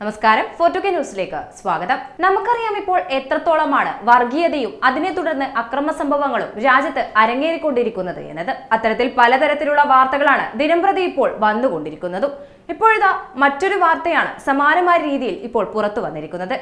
നമസ്കാരം ഫോർട്ടുകെ ന്യൂസിലേക്ക് സ്വാഗതം. നമുക്കറിയാം ഇപ്പോൾ എത്രത്തോളമാണ് വർഗീയതയും അതിനെ തുടർന്ന് അക്രമ സംഭവങ്ങളും രാജ്യത്ത് അരങ്ങേറിക്കൊണ്ടിരിക്കുന്നത് എന്നത്. അത്തരത്തിൽ പലതരത്തിലുള്ള വാർത്തകളാണ് ദിനംപ്രതി ഇപ്പോൾ വന്നുകൊണ്ടിരിക്കുന്നതും. ഇപ്പോഴിതാ മറ്റൊരു വാർത്തയാണ് സമാനമായ രീതിയിൽ ഇപ്പോൾ പുറത്തു വന്നിരിക്കുന്നത്.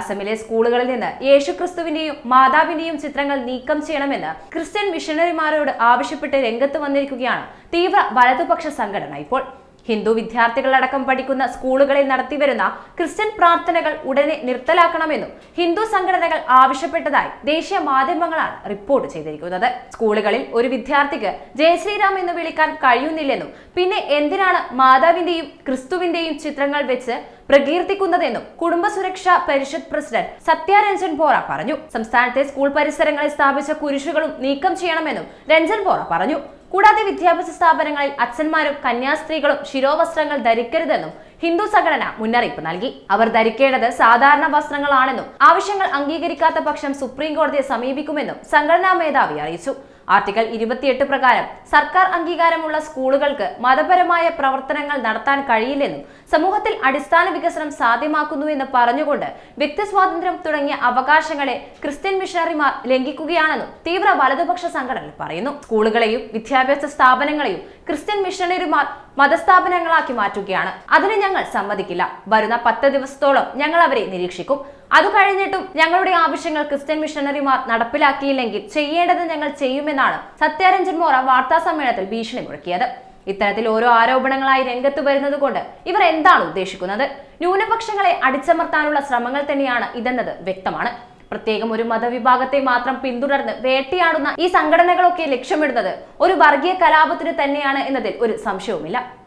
അസമിലെ സ്കൂളുകളിൽ നിന്ന് യേശുക്രിസ്തുവിന്റെയും മാതാവിന്റെയും ചിത്രങ്ങൾ നീക്കം ചെയ്യണമെന്ന് ക്രിസ്ത്യൻ മിഷണറിമാരോട് ആവശ്യപ്പെട്ട് രംഗത്ത് വന്നിരിക്കുകയാണ് തീവ്ര വലതുപക്ഷ സംഘടന ഇപ്പോൾ. ഹിന്ദു വിദ്യാർത്ഥികളടക്കം പഠിക്കുന്ന സ്കൂളുകളിൽ നടത്തിവരുന്ന ക്രിസ്ത്യൻ പ്രാർത്ഥനകൾ ഉടനെ നിർത്തലാക്കണമെന്നും ഹിന്ദു സംഘടനകൾ ആവശ്യപ്പെട്ടതായി ദേശീയ മാധ്യമങ്ങളാണ് റിപ്പോർട്ട് ചെയ്തിരിക്കുന്നത്. സ്കൂളുകളിൽ ഒരു വിദ്യാർത്ഥിക്ക് ജയശ്രീറാം എന്ന് വിളിക്കാൻ കഴിയുന്നില്ലെന്നും പിന്നെ എന്തിനാണ് മാതാവിന്റെയും ക്രിസ്തുവിന്റെയും ചിത്രങ്ങൾ വെച്ച് പ്രകീർത്തിക്കുന്നതെന്നും കുടുംബ സുരക്ഷാ പരിഷത്ത് പ്രസിഡന്റ് സത്യാരഞ്ജൻ ബോറ പറഞ്ഞു. സംസ്ഥാനത്തെ സ്കൂൾ പരിസരങ്ങളിൽ സ്ഥാപിച്ച കുരിശുകളും നീക്കം ചെയ്യണമെന്നും രഞ്ജൻ ബോറ പറഞ്ഞു. കൂടാതെ വിദ്യാഭ്യാസ സ്ഥാപനങ്ങളിൽ അച്ഛന്മാരും കന്യാസ്ത്രീകളും ശിരോവസ്ത്രങ്ങൾ ധരിക്കരുതെന്നും ഹിന്ദു സംഘടന മുന്നറിയിപ്പ് നൽകി. അവർ ധരിക്കേണ്ടത് സാധാരണ വസ്ത്രങ്ങളാണെന്നും ആവശ്യങ്ങൾ അംഗീകരിക്കാത്ത പക്ഷം സുപ്രീം കോടതിയെ സമീപിക്കുമെന്നും സംഘടനാ മേധാവി അറിയിച്ചു. ആർട്ടിക്കൽ ഇരുപത്തിയെട്ട് പ്രകാരം സർക്കാർ അംഗീകാരമുള്ള സ്കൂളുകൾക്ക് മതപരമായ പ്രവർത്തനങ്ങൾ നടത്താൻ കഴിയില്ലെന്നും സമൂഹത്തിൽ അടിസ്ഥാന വികസനം സാധ്യമാക്കുന്നുവെന്ന് പറഞ്ഞുകൊണ്ട് വ്യക്തിസ്വാതന്ത്ര്യം തുടങ്ങിയ അവകാശങ്ങളെ ക്രിസ്ത്യൻ മിഷണറിമാർ ലംഘിക്കുകയാണെന്നും തീവ്ര വലതുപക്ഷ സംഘടന പറയുന്നു. സ്കൂളുകളെയും വിദ്യാഭ്യാസ സ്ഥാപനങ്ങളെയും ക്രിസ്ത്യൻ മിഷണറിമാർ മതസ്ഥാപനങ്ങളാക്കി മാറ്റുകയാണ്. അതിന് ഞങ്ങൾ സമ്മതിക്കില്ല. വരുന്ന പത്ത് ദിവസത്തോളം ഞങ്ങൾ അവരെ നിരീക്ഷിക്കും. അത് കഴിഞ്ഞിട്ടും ഞങ്ങളുടെ ആവശ്യങ്ങൾ ക്രിസ്ത്യൻ മിഷണറിമാർ നടപ്പിലാക്കിയില്ലെങ്കിൽ ചെയ്യേണ്ടത് ഞങ്ങൾ ചെയ്യുമെന്നാണ് സത്യാരഞ്ജൻ മോറ വാർത്താ സമ്മേളനത്തിൽ ഭീഷണി മുഴക്കിയത്. ഇത്തരത്തിൽ ഓരോ ആരോപണങ്ങളായി രംഗത്ത് വരുന്നത് കൊണ്ട് ഇവർ എന്താണ് ഉദ്ദേശിക്കുന്നത്? ന്യൂനപക്ഷങ്ങളെ അടിച്ചമർത്താനുള്ള ശ്രമങ്ങൾ തന്നെയാണ് ഇതെന്നത് വ്യക്തമാണ്. പ്രത്യേകം ഒരു മതവിഭാഗത്തെ മാത്രം പിന്തുടർന്ന് വേട്ടയാടുന്ന ഈ സംഘടനകളൊക്കെ ലക്ഷ്യമിടുന്നത് ഒരു വർഗീയ കലാപത്തിന് തന്നെയാണ് എന്നതിൽ ഒരു സംശയവുമില്ല.